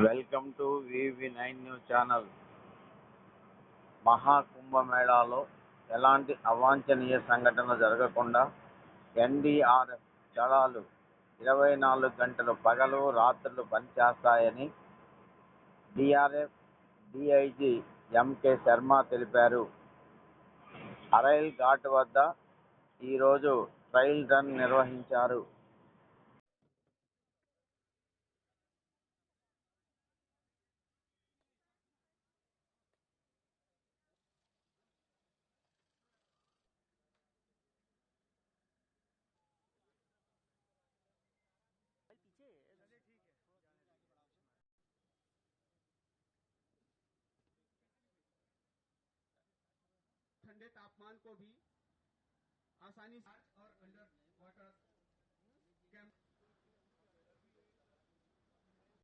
Welcome to VV nine news channel. మహాకుంభమేళాలో ఎలాంటి అవాంఛనీయ సంఘటన జరగకుండా ఎన్డీఆర్ఎఫ్ దళాలు ఇరవై నాలుగు గంటలు పగలు రాత్రులు పనిచేస్తాయని డిఆర్ఎఫ్ డిఐజీ ఎంకే శర్మ తెలిపారు. అరైల్ ఘాట్ వద్ద ఈరోజు ట్రయల్ రన్ నిర్వహించారు. ठंडे तापमान को भी आसानी से और अंडर